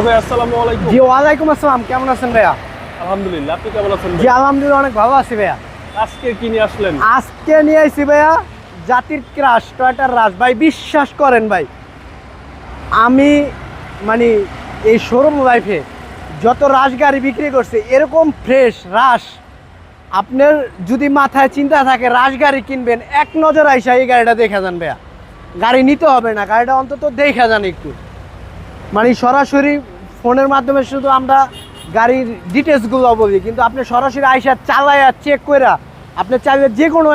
ভাই আসসালামু আলাইকুম। জি ওয়ালাইকুম আসসালাম। কেমন আছেন ভাইয়া? আলহামদুলিল্লাহ আপনি কেমন আছেন জি? আলহামদুলিল্লাহ অনেক ভালো আছি ভাইয়া। আজকে কি নিয়ে আসলেন? আজকে নিয়ে আইছি ভাইয়া জাতির ক্রাশ টয়টার রাশ। ভাই বিশ্বাস করেন ভাই আমি মানে এই শোরুম লাইফে যত রাশ গাড়ি বিক্রি করছে এরকম ফ্রেশ রাশ আপনার যদি মাথায় চিন্তা থাকে রাশ গাড়ি কিনবেন এক নজর আইসা এই গাড়িটা দেখা যান ভাইয়া। গাড়ি নিতে হবে না গাড়িটা অন্তত দেখা যান একটু। মানে সরাসরি ফোনের মাধ্যমে শুধু আমরা গাড়ির ডিটেলসগুলো বলি, কিন্তু আপনি সরাসরি আইসা চালায়া চেক করে আপনি চাইলে যে কোনো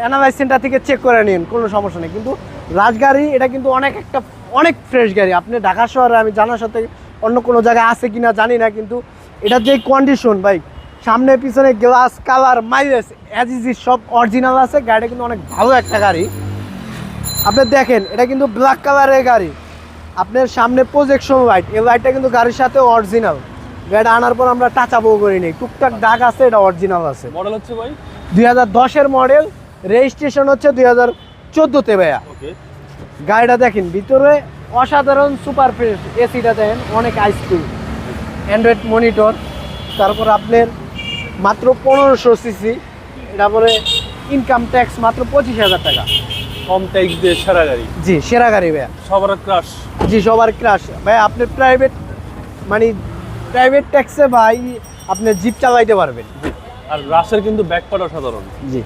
অ্যানালাইজ সেন্টার থেকে চেক করে নিন, কোনো সমস্যা নেই। কিন্তু রাজগাড়ি, এটা কিন্তু অনেক একটা, অনেক ফ্রেশ গাড়ি। আপনি ঢাকা শহরে, আমি জানার সাথে অন্য কোনো জায়গায় আছে কি না জানি না, কিন্তু এটা যে কন্ডিশন ভাই, সামনে পিছনে glass colour mileage as is সব অরিজিনাল আছে। গাড়িটা কিন্তু অনেক ভালো একটা গাড়ি। আপনি দেখেন, এটা কিন্তু ব্ল্যাক কালারের গাড়ি। আপনার সামনে প্রজেকশন লাইট এই লাইটটা কিন্তু গাড়ির সাথে অরিজিনাল গাড়িটা আনার পর আমরা টাচ করি করিনি টুকটাক দাগ আছে এটা অরিজিনাল আছে। মডেল হচ্ছে ভাই? দুই হাজার দশের মডেল রেজিস্ট্রেশন হচ্ছে দুই হাজার চোদ্দোতে ভাইয়া। ওকে। গাড়িটা দেখেন ভিতরে অসাধারণ সুপার ফ্রেশ এসিটা দেখেন অনেক আইসক্রিম অ্যান্ড্রয়েড মনিটর তারপর আপনার মাত্র পনেরোশো সিসি তারপরে ইনকাম ট্যাক্স মাত্র পঁচিশ হাজার টাকা। কম ট্যাক্স দিয়ে সেরা গাড়ি। জি সেরা গাড়ি ভাইয়া। সবার ক্রাশ জি সবার ক্রাশ ভাই আপনি প্রাইভেট মানে প্রাইভেট ট্যাক্সে ভাই আপনি জিপ চালাইতে পারবেন। আর রাশের কিন্তু ব্যাক পার্ট অসাধারণ। জি।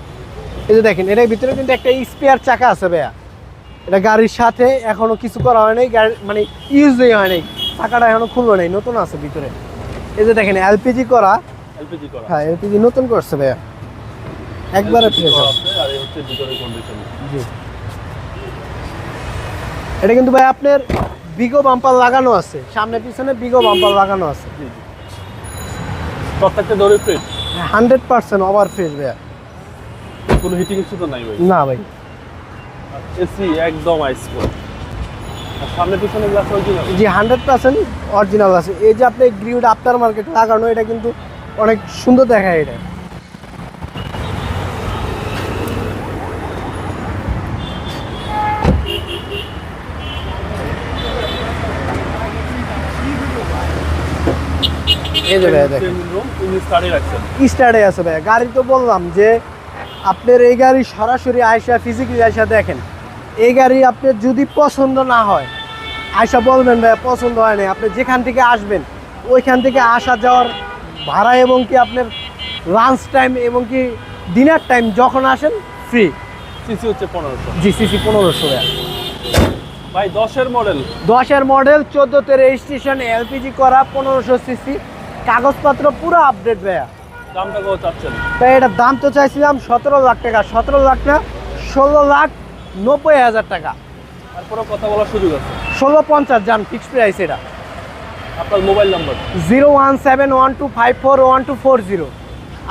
এই যে দেখেন এটার ভিতরে কিন্তু একটা স্পেয়ার চাকা আছে ভাইয়া। এটা গাড়ির সাথে এখনও কিছু করা হয় নাই গাড়ি মানে ইউজই হয় নাই। চাকাটা এখনও খুললো নাই নতুন আছে ভিতরে। এই যে দেখেন এলপিজি করা। এলপিজি করা। হ্যাঁ এলপিজি নতুন করছে ভাইয়া। একবারে ফ্রেশ আছে, আর এই হচ্ছে ভিতরের কন্ডিশন জি। এটা কিন্তু ভাই আপনার বিগো বাম্পার লাগানো আছে। সামনে পিছনে বিগো বাম্পার লাগানো আছে। প্রত্যেকটা দড়ি হান্ড্রেড পার্সেন্ট ওভার ফ্রেশ ভাইয়া। কোনো হিটিং ইস্যু তো নাই ভাই? না ভাই। এসি একদম আইস সামনে পিছনে গ্লাস অরিজিনাল জি হান্ড্রেড পার্সেন্ট অরিজিনাল আছে। এই যে আপনি গ্রিউড আফটার মার্কেট লাগানো এটা কিন্তু অনেক সুন্দর দেখায় এটা। এই যে দেখেন। স্টার্টে আছে গাড়ি তো বললাম যে আপনার এই গাড়ি সরাসরি আয়সা ফিজিক্যালি আয়সা দেখেন। এই গাড়ি আপনার যদি পছন্দ না হয় আয়সা বলবেন ভাইয়া পছন্দ হয় না আপনি যেখান থেকে আসবেন ওইখান থেকে আসা যাওয়ার ভাড়া এবং কি আপনার লাঞ্চ টাইম এবং কি ডিনার টাইম যখন আসেন ফ্রি সিসি হচ্ছে পনেরোশো। জি সিসি পনেরোশো ভাই দশের মডেল দশের মডেল চোদ্দোতে রেজিস্ট্রেশন এলপিজি করা পনেরোশো সিসি। কাগজপত্র পুরো আপডেট ভাইয়া। দামটা কত চাচ্ছেন? তাই এটার দাম তো চাইছিলাম সতেরো লাখ টাকা সতেরো লাখ না ষোলো লাখ নব্বই হাজার টাকা। তারপরে কথা বলার সুযোগ আছে? ষোলো পঞ্চাশ যান ফিক্সড প্রাইস এটা। আপনার mobile number zero one seven one two five four one two four zero.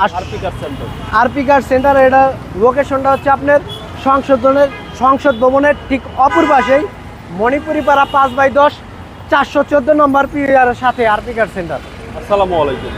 আর আর পিকার সেন্টার আরপি কার সেন্টার এটা লোকেশনটা হচ্ছে আপনার সংশোধনের সংসদ ভবনের ঠিক অপর পাশেই। মণিপুরি পাড়া পাঁচ বাই দশ চারশো চোদ্দ নম্বর পিআর সাথে আরপিকার সেন্টার। আসসালামু আলাইকুম।